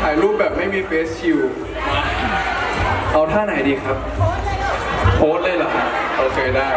ถ่ายรูปแบบไม่มีเฟซชิลเอาท่าไหนดีครับ โพสเลยเหรอโอเคได้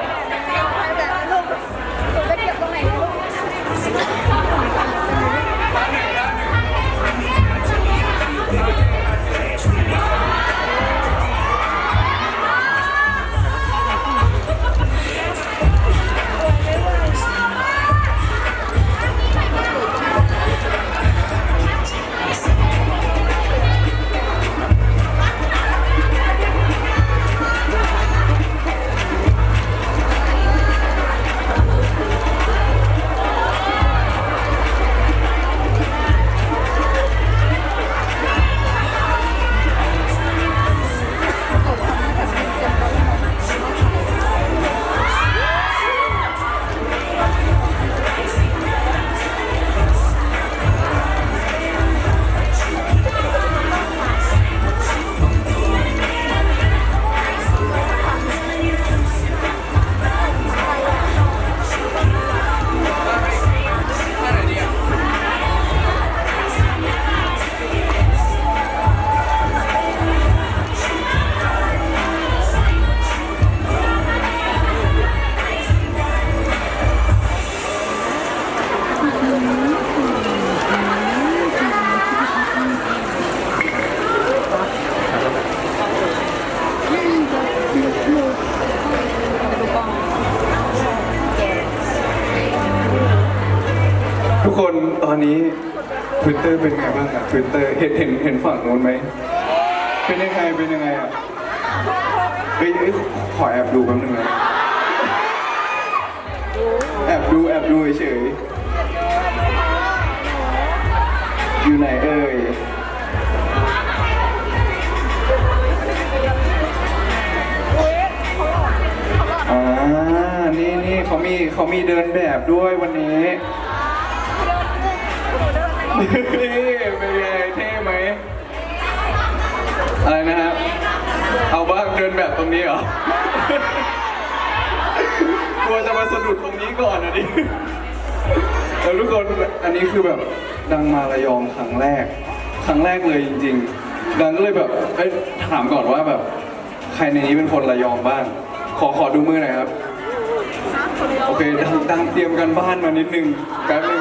ฝั่งโน้นไหม เป็นยังไง เป็นยังไงอะเฮ้ยเฮ้ยขอแอบดูแป๊บนึงนะแอบดูแอบดูเฉย อยู่ไหนเอ่ยอ่านี่นี่เขามีเขามีเดินแบบด้วยวันนี้ นี่ อะไรนะครับเอาบ้างเดินแบบตรงนี้เหรอกลัวจะมาสะดุดตรงนี้ก่อนนะดิแล้วทุกคนอันนี้คือแบบดังมาระยองครั้งแรก ครั้งแรกเลยจริง ๆ ดังก็เลยแบบเอ้ยถามก่อนว่าแบบ ใครในนี้เป็นคนระยองบ้าง ขอขอดูมือหน่อยครับ โอเคดังดังเตรียมกันบ้านมานิดนึงแป๊บนึง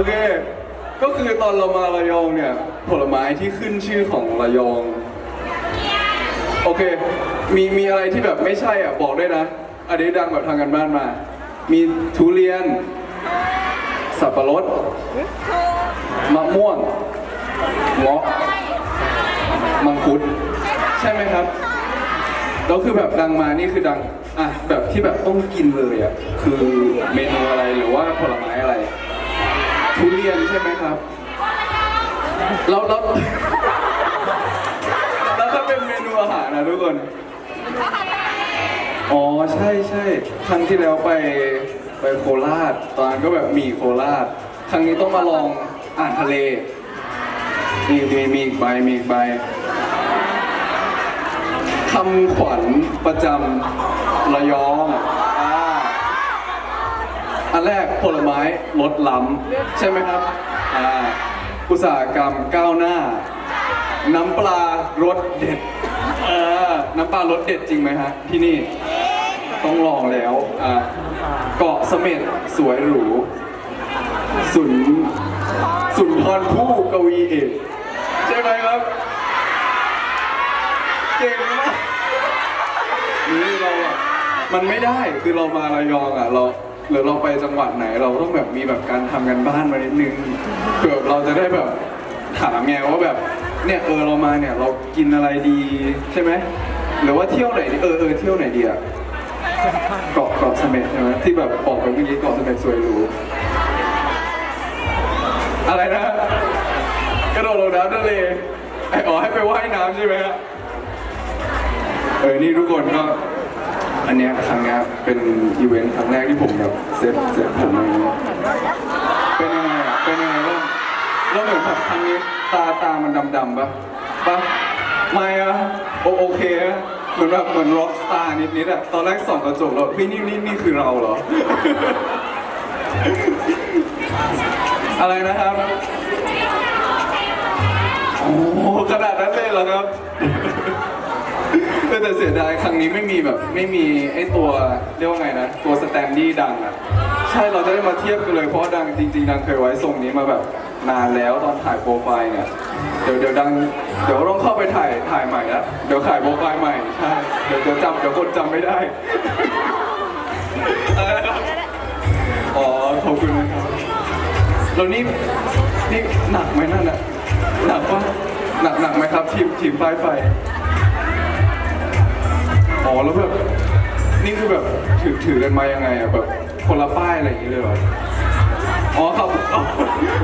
อเค ก็คือตอนเรามาระยองเนี่ย ผลไม้ที่ขึ้นชื่อของระยอง โอเค มีมีอะไรที่แบบไม่ใช่อะบอกด้วยนะ อันนี้ดังแบบทางการบ้านมา มีทุเรียน สับปะรด มะม่วงเงาะมังคุด ใช่ไหมครับ แล้วคือแบบดังมานี่คือดัง อะ แบบที่แบบต้องกินเลยอะ คือเมนูอะไรหรือว่าผลไม้อะไร ทุเรียนใช่ไหมครับ แล้วแล้วแล้วถ้าเป็นเมนูอาหารนะทุกคน อ๋อใช่ใช่ครั้งที่แล้วไปไปโคราช ตอนนั้นก็แบบหมีโคราช ครั้งนี้ต้องมาลองอ่านทะเล มีมีมีอีกใบมีอีกใบคำขวัญประจำระยอง อันแรกผลไม้ลดล้ำใช่ไหมครับอ่าอุตสาหกรรมก้าวหน้า น้ำปลารสเด็ดเออน้ำปลารสเด็ดจริงไหมฮะที่นี่ต้องลองแล้วอ่าเกาะเสม็ดสวยหรูสุนสุนทรภู่กวีเอกใช่ไหมครับ เก่งมากนี่เราอะมันไม่ได้คือเรามาระยองอะเรา หรือเราไปจังหวัดไหนเราต้องแบบมีแบบการทำกันบ้านมานิดนึงเผื่อเราจะได้แบบถามไงว่าแบบเนี่ยเออเรามาเนี่ยเรากินอะไรดีใช่ไหมหรือว่าเที่ยวไหนดีเออเออเที่ยวไหนดีอะเกาะเกาะเสม็ดใช่ไหมที่แบบบอกไปเมื่อกี้เกาะเสม็ดสวยหรูอะไรนะกระโดดลงน้ำทะเลไออ๋อให้ไปว่ายน้ำใช่ไหมฮะเออนี่ทุกคนก็ อันเนี้ยครั้งเนี้ยเป็นอีเวนต์ครั้งแรกที่ผมแบบเซ็ตเซ็ตผมอะไรเงี้ยเป็นยังไงอะเป็นยังไงบ้างแล้วเหมือนแบบครั้งนี้ตาตามันดำๆปะปะไม่อะโอโอเคอะเหมือนแบบเหมือนร็อกสตาร์นิดๆอะตอนแรกส่องกระจกแล้วพี่นี่นี่นี่คือเราเหรอ อะไรนะครับ โอ้โหขนาดนั้นเลยเหรอครับ แต่เสียดายครั้งนี้ไม่มีแบบไม่มีไอ้ตัวเรียกว่าไงนะ ตัวสแตนดี้ดังอะ ใช่เราจะได้มาเทียบกันเลยเพราะดังจริง ๆ ดังเคยไว้ทรงนี้มาแบบนานแล้วตอนถ่ายโปรไฟล์เนี่ย เดี๋ยวเดี๋ยวดังเดี๋ยวต้องเข้าไปถ่ายถ่ายใหม่นะเดี๋ยวถ่ายโปรไฟล์ใหม่ใช่เดี๋ยวเดี๋ยวจำเดี๋ยวคนจำไม่ได้ อ๋อขอบคุณนะครับแล้วนี่นี่หนักไหมนั่นอะหนักปะหนักหนักไหมครับทีมทีมป้ายไฟ อ๋อแล้วแบบนี่คือแบบถือถือกันมายังไงอะแบบคนละป้ายอะไรอย่างเงี้ยเลยเหรออ๋อครับอ๋อ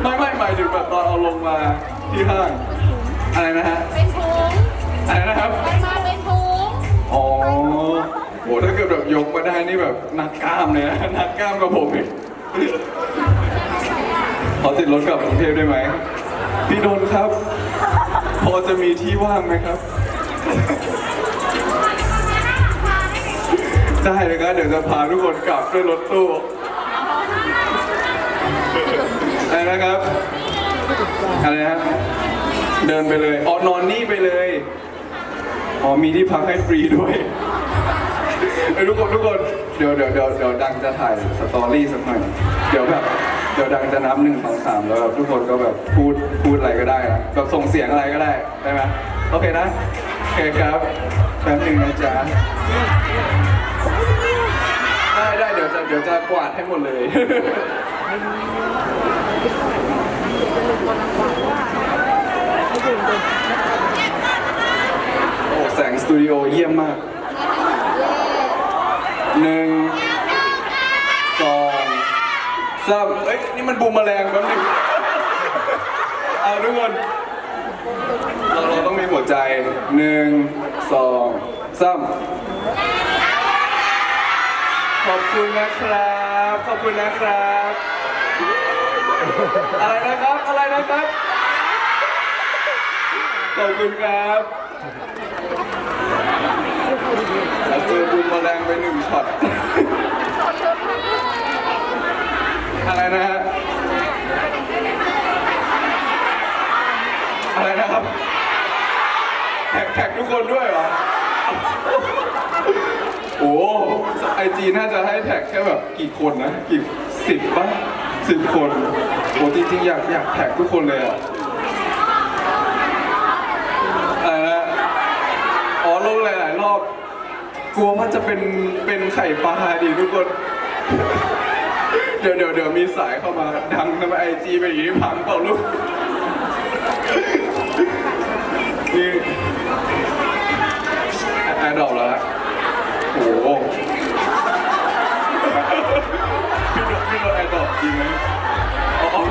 ไม่ไม่หมายถึงแบบตอนเอาลงมาที่ห้างอะไรนะฮะเป็นถุงอะไรนะครับมันมาเป็นถุงอ๋อโหถ้าเกิดแบบยกมาได้นี่แบบหนักกล้ามเลยนะหนักกล้ามกับผมอีกขอติดรถกลับกรุงเทพได้ไหมพี่โดนครับ พอจะมีที่ว่างไหมครับ ได้เลยครับเดี๋ยวจะพาทุกคนกลับด้วยรถตู้อะไรนะครับอะไรนะเดินไปเลยอ๋อนอนนี่ไปเลยอ๋อมีที่พักให้ฟรีด้วยเอ้ยทุกคนทุกคนเดี๋ยวเดี๋ยวเดี๋ยวเดี๋ยวดังจะถ่ายสตอรี่สักหน่อยเดี๋ยวแบบเดี๋ยวดังจะนับหนึ่งสองสามแล้วแบบทุกคนก็แบบพูดพูดอะไรก็ได้นะแบบส่งเสียงอะไรก็ได้ได้ไหมโอเคนะโอเคครับแป๊บหนึ่งนะจ๊ะ ได้ได้เดี๋ยวจะเดี๋ยวจะกวาดให้หมดเลย โอ้แสงสตูดิโอเยี่ยมมากหนึ่งสองสามเอ้ยนี่มันบูมแมลงแป๊บหนึงเอาทุกคนเราเราต้องมีหัวใจหนึ่งสองสาม ขอบคุณนะครับ ขอบคุณนะครับ อะไรนะครับ อะไรนะครับ ขอบคุณครับเจอบูมาแมลงไปหนึ่งช็อต อะไรนะฮะ อะไรนะครับแท็กแท็กทุกคนด้วยเหรอ โอ้ไอจีน่าจะให้แท็กแค่แบบกี่คนนะ กี่สิบป่ะสิบคนโอ้จริงๆอยากอยากแท็กทุกคนเลยอะอะไรนะอ๋อลงหลายๆรอบ กลัวว่าจะเป็นเป็นไข่ปลาดิทุกคน เดี๋ยวเดี๋ยวเดี๋ยวมีสายเข้ามาดังทำไมไอจีเป็นอย่างนี้พังเปล่าลูกนี่แอร์ดอปแล้ว โอ้โหพี่โดนพี่โดนแอร์ดรอปจริงไหมเอาเอา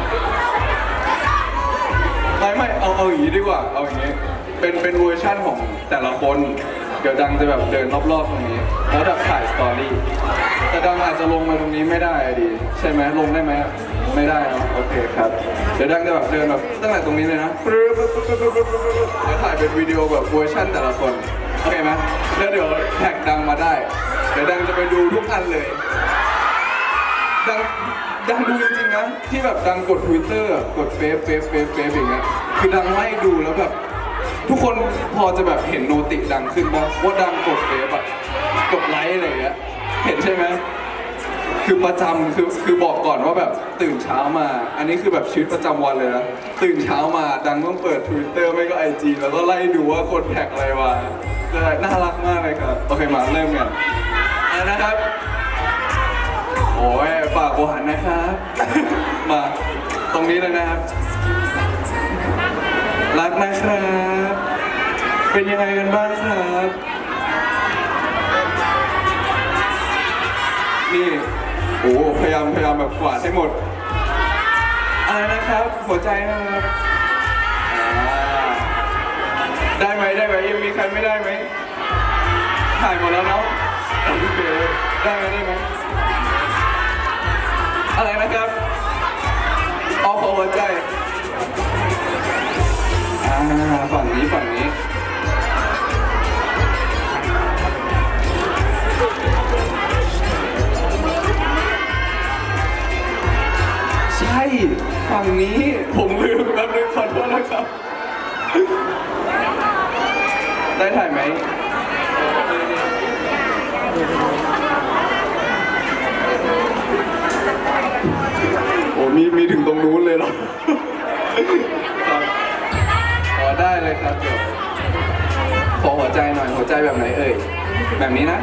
ไม่ไม่เอาเอาอย่างนี้ดีกว่า เอาอย่างนี้ เป็นเป็นเวอร์ชั่นของแต่ละคน เดี๋ยวดังจะแบบเดินรอบๆตรงนี้ แล้วแบบถ่ายสตอรี่ แต่ดังอาจจะลงมาตรงนี้ไม่ได้อะดิใช่ไหมลงได้ไหมไม่ได้เนอะโอเคครับ เดี๋ยวดังจะแบบเดินแบบตั้งแต่ตรงนี้เลยนะปึ๊บปึ๊บปึ๊บปึ๊บปึ๊บปึ๊บเดี๋ยวถ่ายเป็นวิดีโอแบบเวอร์ชั่นแต่ละคน อเคไหมแล้วเดี๋ยวแท็กดังมาได้ เดี๋ยวดังจะไปดูทุกอันเลย ดังดังดูจริงๆนะ ที่แบบดังกด Twitter อะกดเฟซเฟซเฟซเฟซอย่างเงี้ยคือดังไล่ดูแล้วแบบ ทุกคนพอจะแบบเห็นโนติดังขึ้นปะว่าดังกดเฟซอะกดไลค์อะไรอย่างเงี้ยเห็นใช่ไหมคือประจำคือคือบอกก่อนว่าแบบตื่นเช้ามา อันนี้คือแบบชีวิตประจำวันเลยนะ ตื่นเช้ามาดังต้องเปิด Twitter ไม่ก็ไอจีแล้วก็ไล่ดูว่าคนแท็กอะไรมา ใช่น่ารักมากเลยครับ โอเค มาเริ่มกันอะไรนะครับ โอ้ยฝากหวานนะครับ มาตรงนี้เลยนะครับ รักนะครับ เป็นยังไงกันบ้างครับ นี่โอ้พยายามพยายามแบบกวาดให้หมดอะไรนะครับ หัวใจนะครับ ได้ไหมได้ไหมยังมีใครไม่ได้ไหมถ่ายหมดแล้วเนาะได้ไหมได้ไหมอะไรนะครับออขอหัวใจฝั่งนี้ฝั่งนี้ใช่ฝั่งนี้ผมลืมแป๊บนึงขอโทษนะครับ ได้ถ่ายไหมโอ้มีมีถึงตรงนู้นเลยเหรอครับอ๋อได้เลยครับเดี๋ยวขอหัวใจหน่อยหัวใจแบบไหนเอ่ย แบบนี้นะ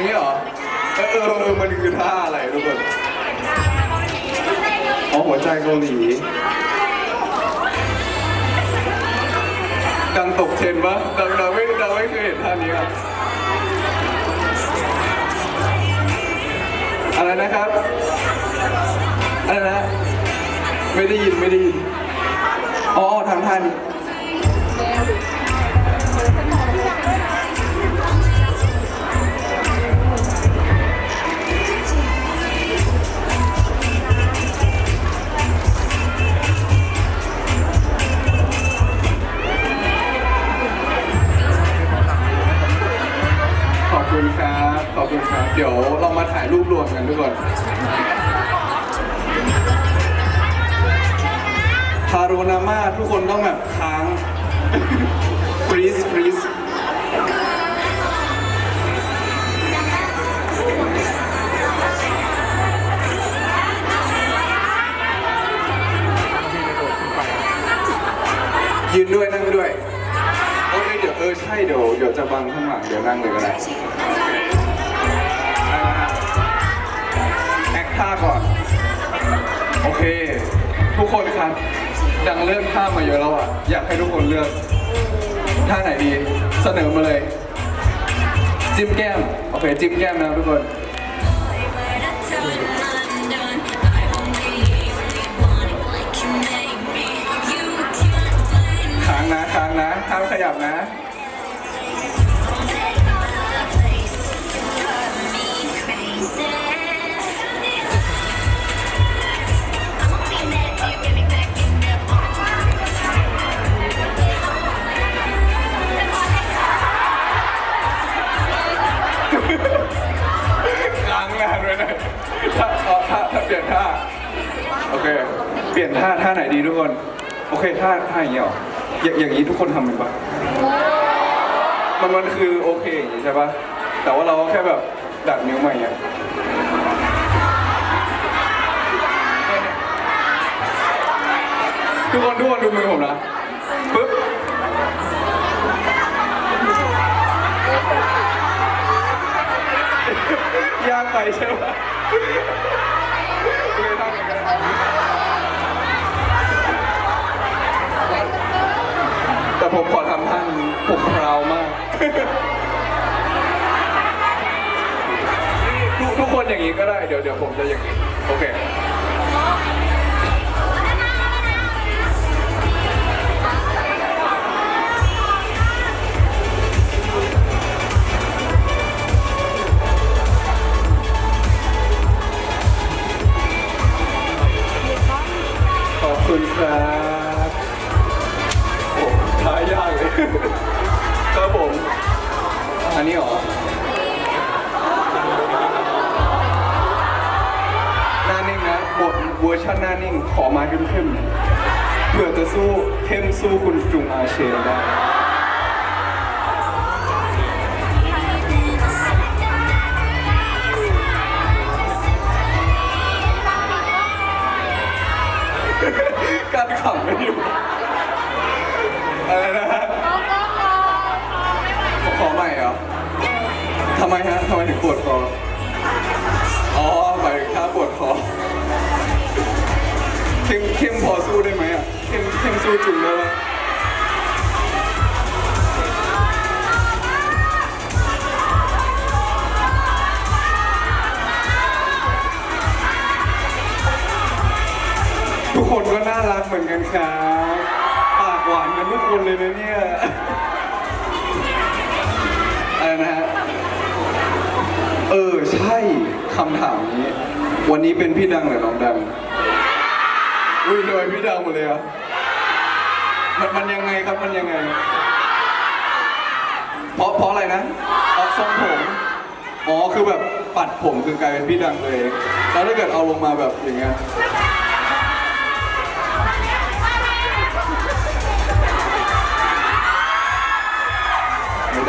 อย่างนี้เหรอ เออเออเออมันคือท่าอะไรทุกคน อ๋อหัวใจเกาหลีดังตกเทรนปะดังดังไม่ดังไม่เคยเห็นท่านี้อะอะไรนะครับ อะไรนะ ไม่ได้ยินไม่ได้ยิน อ๋อทางท่านี้ ด้วยนั่งด้วยโอเคเดี๋ยวเออใช่เดี๋ยวเดี๋ยวจะบังข้างหลังเดี๋ยวนั่งเลยก็ได้แอคท่าก่อน โอเค ทุกคนครับดังเลือกท่ามาเยอะแล้วอะอยากให้ทุกคนเลือกท่าไหนดีเสนอมาเลย จิ้มแก้ม โอเค จิ้มแก้มนะทุกคน ห้ามขยับนะค้างนานเลยนะถ้าเอาถ้าถ้าเปลี่ยนท่า โอเค เปลี่ยนท่าท่าไหนดีทุกคน โอเคท่าท่าอย่างนี้เหรออย่างอย่างนี้ทุกคนทำเป็นปะ มันมันคือโอเคอย่างนี้ใช่ปะแต่ว่าเราแค่แบบดัดนิ้วมาอย่างเงี้ยทุกคนทุกคนดูมือผมนะปึ๊บยากไปใช่ปะไม่ต้องกันก็ได้แต่ผมขอทำท่าน ผมพราวมากทุกทุกคนอย่างนี้ก็ได้ เดี๋ยวเดี๋ยวผมจะอย่างนี้ โอเค สู้คุณจุ คนเลยนะเนี่ยอะไรนะฮะ เออ ใช่คำถามนี้ วันนี้เป็นพี่ดังหรือน้องดังอุ้ยทำไมพี่ดังหมดเลยอะมันมันยังไงครับมันยังไง เพราะเพราะอะไรนะเอาทรงผม อ๋อ คือแบบปัดผมคือกลายเป็นพี่ดังเลย แล้วถ้าเกิดเอาลงมาแบบอย่างเงี้ย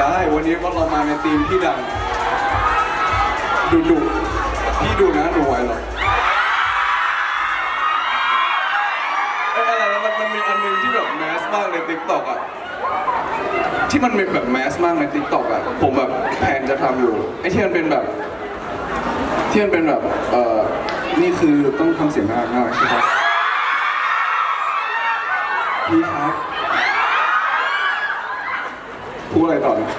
ได้วันนี้เรามาในทีมพี่ดังดุดุพี่ดูนะหนูไหวหรอเอ้อะไรนะมันมันมีอันหนึงที่แบบแมสมากในติ๊กต็อกอะที่มันเป็นแบบแมสมากในติ๊กต็อกอะผมแบบแพนจะทำอยู่ไอ้ที่มันเป็นแบบที่มันเป็นแบบเอ่อนี่คือต้องทำเสียงน่ารักน่ารักใช่ไหมพี่ครับ พูดอะ ไรต่อนี่ย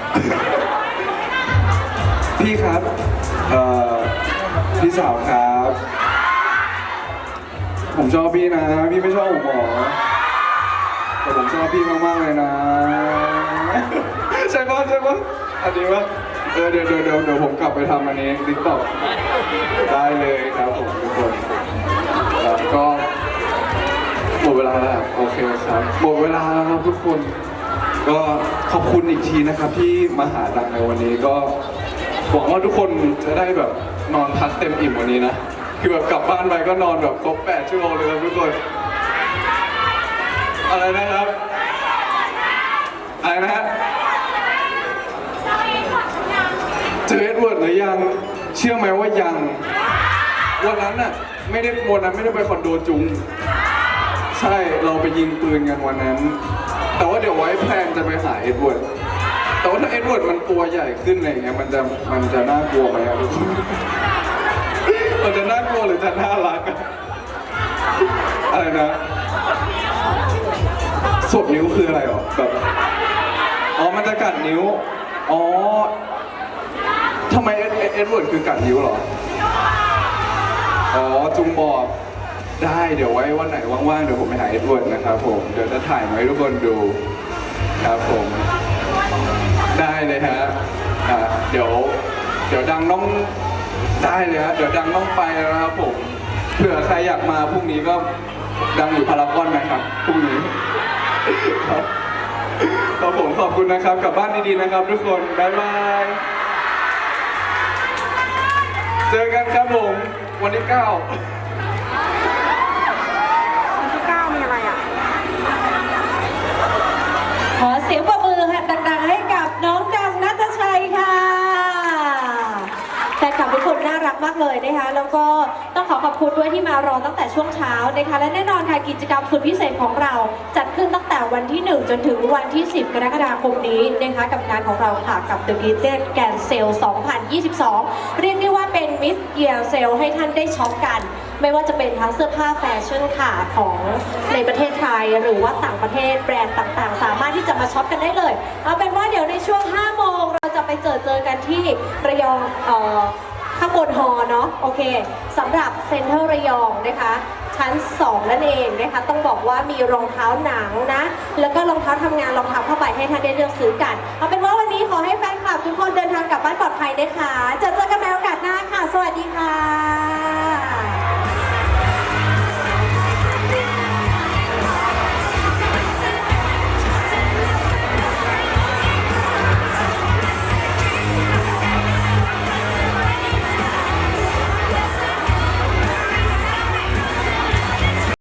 พี่ครับ เอ่อ พี่สาวครับ ผมชอบพี่นะ พี่ไม่ชอบผมหรอ แต่ผมชอบพี่มากๆเลยนะ ใช่ปะใช่ปะอันนี้ปะเออเดี๋ยวเดี๋ยวเดี๋ยวเดี๋ยวผมกลับไปทำอันนี้ติ๊กต็อกได้เลยครับผมทุกคนครับก็หมดเวลาแล้ว โอเคครับ หมดเวลาแล้วครับทุกคน ก็ขอบคุณอีกทีนะครับที่มาหาดังในวันนี้ก็หวังว่าทุกคนจะได้แบบนอนพักเต็มอิ่มวันนี้นะ คือแบบกลับบ้านไปก็นอนแบบครบ8ชั่วโมงเลยครับทุกคน อะไรนะครับ อะไรนะฮะเจอเอ็ดเวิร์ดหรือยัง เชื่อไหมว่ายัง วันนั้นน่ะไม่ได้วันนั้นไม่ได้ไปคอนโดจุง ใช่เราไปยิงปืนกันวันนั้น แต่ว่าเดี๋ยวไว้แพลนจะไปหาเอ็ดเวิร์ดแต่ว่าถ้าเอ็ดเวิร์ดมันตัวใหญ่ขึ้นอะไรอย่างเงี้ยมันจะมันจะน่ากลัวไหมอะทุกคนมันจะน่ากลัวหรือจะน่ารักอะอะไรนะสวบนิ้วคืออะไรหรอแบบอ๋อมันจะกัดนิ้วอ๋อทำไมเอ็ดเอ็ดเอ็ดเวิร์ดคือกัดนิ้วเหรออ๋อจุงบอก ได้เดี๋ยวไว้วันไหนว่างๆเดี๋ยวผมไปหาเอ็ดเวิร์ดนะครับผมเดี๋ยวจะถ่ายมาให้ทุกคนดูครับผม ได้เลยฮะอ่าเดี๋ยว เดี๋ยวดังต้องได้เลยฮะเดี๋ยวดังต้องไปแล้วนะครับผมเผื่อใครอยากมาพรุ่งนี้ก็ดังอยู่พารากอนนะครับพรุ่งนี้ครับครับผมขอบคุณนะครับกลับบ้านดีๆนะครับ ทุกคนบ๊ายบายเจอกันครับผมวันที่9วันที่เก้ามีอะไรอะ ขอเสียงปรบมือค่ะดังๆให้กับน้องดังนัทชัยค่ะแฟนคลับทุกคนน่ารัก มากเลยนะคะ แล้วก็ต้องขอขอบคุณด้วยที่มารอตั้งแต่ช่วงเช้านะคะ และแน่นอนค่ะกิจกรรมสุดพิเศษของเรา จัดขึ้นตั้งแต่วันที่ 1 จนถึงวันที่ 10 กรกฎาคมนี้นะคะกับงานของเราค่ะกับ The g i t e d Grand Sale 2022 เรียกได้ว่าเป็น Miss Year Sale ให้ท่านได้ช็อปกันไม่ว่าจะเป็นทั้งเสื้อผ้าแฟชั่นค่ะของในประเทศไทยหรือว่าต่างประเทศแบรนด์ต่างๆ สามารถที่จะมาช็อปกันได้เลย เอาเป็นว่าเดี๋ยวในช่วง 5 โมง เราจะไปเจอเจอกันที่ระยองเอ่อ ข้างบนฮอเนาะโอเคสำหรับเซ็นทรัลระยองนะคะ ชั้น 2 นั่นเองนะคะ ต้องบอกว่ามีรองเท้าหนังนะ แล้วก็รองเท้าทำงานรองเท้าผ้าใบให้ท่านได้เลือกซื้อกัน เอาเป็นว่าวันนี้ขอให้แฟนคลับทุกคนเดินทางกลับบ้านปลอดภัยนะคะเจอเจอกันในโอกาสหน้าค่ะ สวัสดีค่ะ